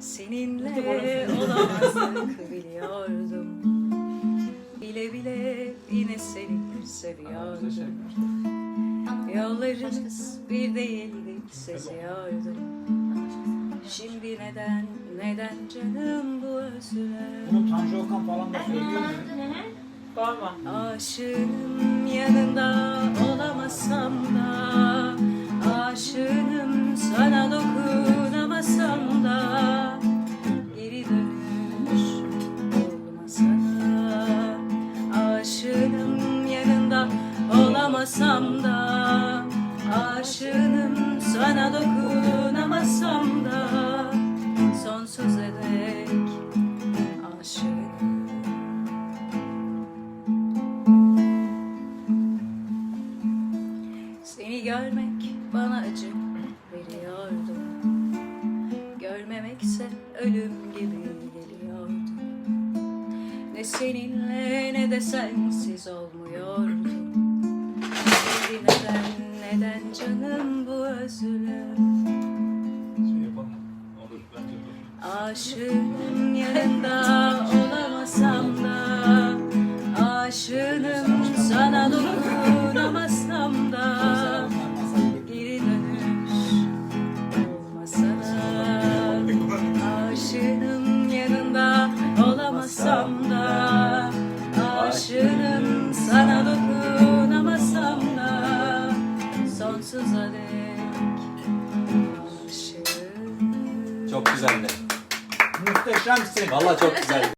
Seninle olamazdık biliyordum. Bile bile yine seni seviyordum. Yollarımız bir değildi seziyordum Şimdi neden, neden canım bu özlem Bunu Tanju Okan falan da söylüyor mu? Galiba. Aşığım yanında olamasam da Aşığım sana dokunamasam da Sonsuza dek aşığım Seni görmek bana acı veriyordu. Görmemekse ölüm gibi geliyordu. Ne seninle ne de sensiz olmuyordu canım bu özlem Şey. Aşığım yanında olamasam da Aşığım sana dokunamasam Sonsuza dek Çok güzeldi. Muhteşemsin. Valla çok güzeldi.